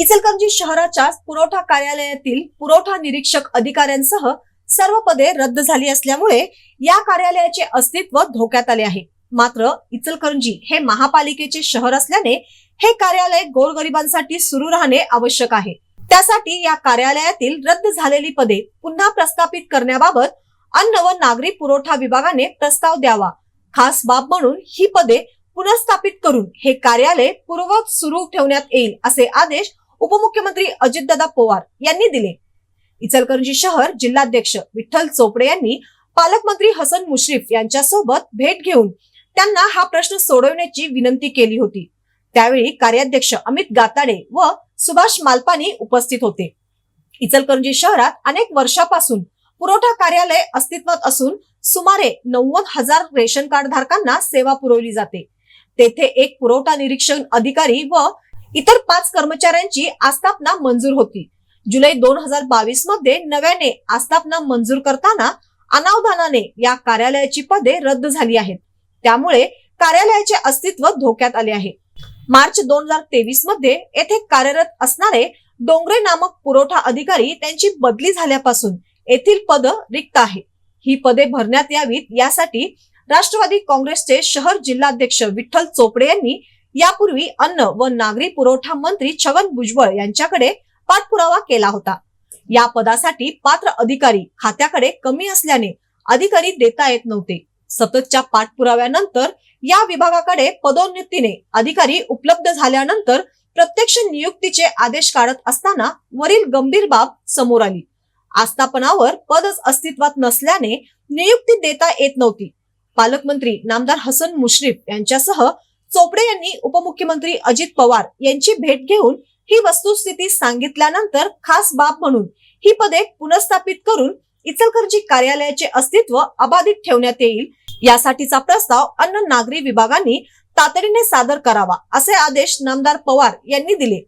इचलकरंजी शहराच्या पुरवठा कार्यालयातील पुरवठा निरीक्षक अधिकाऱ्यांसह सर्व पदे रद्द झाली असल्यामुळे या कार्यालयाचे अस्तित्व धोक्यात आले आहे. मात्र इचलकरंजी हे महापालिकेचे शहर असल्याने हे कार्यालय गोरगरिबांसाठी सुरू राहणे आवश्यक आहे. त्यासाठी या कार्यालयातील रद्द झालेली पदे पुन्हा प्रस्थापित करण्याबाबत अन्न व नागरी पुरवठा विभागाने प्रस्ताव द्यावा. खास बाब म्हणून ही पदे पुनर्स्थापित करून हे कार्यालय पूर्ववत सुरू ठेवण्यात येईल असे आदेश उपमुख्यमंत्री अजितदादा पवार यांनी दिले. इचलकरंजी शहर जिल्हाध्यक्ष विठ्ठल चोपडे यांनी पालकमंत्री हसन मुश्रीफ यांच्यासोबत भेट घेऊन त्यांना हा प्रश्न सोडवण्याची विनंती केली होती. त्यावेळी कार्याध्यक्ष अमित गाताडे व सुभाष मालपानी उपस्थित होते. इचलकरंजी शहरात अनेक वर्षापासून पुरवठा कार्यालय अस्तित्वात असून सुमारे नव्वद हजार रेशन कार्ड धारकांना सेवा पुरवली जाते. तेथे एक पुरवठा निरीक्षण अधिकारी व इतर पाच कर्मचाऱ्यांची आस्थापना मंजूर होती. जुलै दोन हजार बावीसमध्ये नव्याने आस्थापना मंजूर करताना अनावधानाने या कार्यालयाची पदे रद्द झाली आहेत. त्यामुळे कार्यालयाचे अस्तित्व धोक्यात आले आहे. मार्च दोन हजार तेवीसमध्ये येथे कार्यरत असणारे डोंगरे नामक पुरवठा अधिकारी त्यांची बदली झाल्यापासून येथील पद रिक्त आहे ही पदे भरण्यात यावीत यासाठी राष्ट्रवादी काँग्रेसचे शहर जिल्हाध्यक्ष विठ्ठल चोपडे यांनी यापूर्वी अन्न व नागरी पुरवठा मंत्री छगन भुजबळ यांच्याकडे पाठपुरावा केला होता. या पदासाठी पात्र अधिकारी खात्याकडे कमी असल्याने अधिकारी देता येत नव्हते. सततच्या पाठपुराव्यानंतर या विभागाकडे पदोन्नतीने अधिकारी उपलब्ध झाल्यानंतर प्रत्यक्ष नियुक्तीचे आदेश काढत असताना वरील गंभीर बाब समोर आली. आस्थापनावर पदच अस्तित्वात नसल्याने नियुक्ती देता येत नव्हती. पालकमंत्री नामदार हसन मुश्रीफ यांच्यासह चोपडे यांनी उपमुख्यमंत्री अजित पवार यांची भेट घेऊन ही वस्तुस्थिती सांगितल्यानंतर खास बाब म्हणून ही पदे पुनर्स्थापित करून इचलकरंजी कार्यालयाचे अस्तित्व अबाधित ठेवण्यात येईल यासाठीचा प्रस्ताव अन्न नागरी विभागाने तातडीने सादर करावा असे आदेश नामदार पवार यांनी दिले.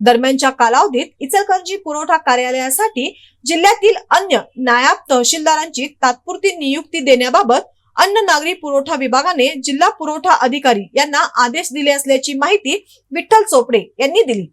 दरम्यानच्या कालावधीत इचलकरंजी पुरवठा कार्यालयासाठी जिल्ह्यातील अन्य नायब तहसीलदारांची तात्पुरती नियुक्ती देण्याबाबत अन्न नागरी पुरवठा विभागाने जिल्हा पुरवठा अधिकारी यांना आदेश दिले असल्याची माहिती विठ्ठल चोपडे यांनी दिली.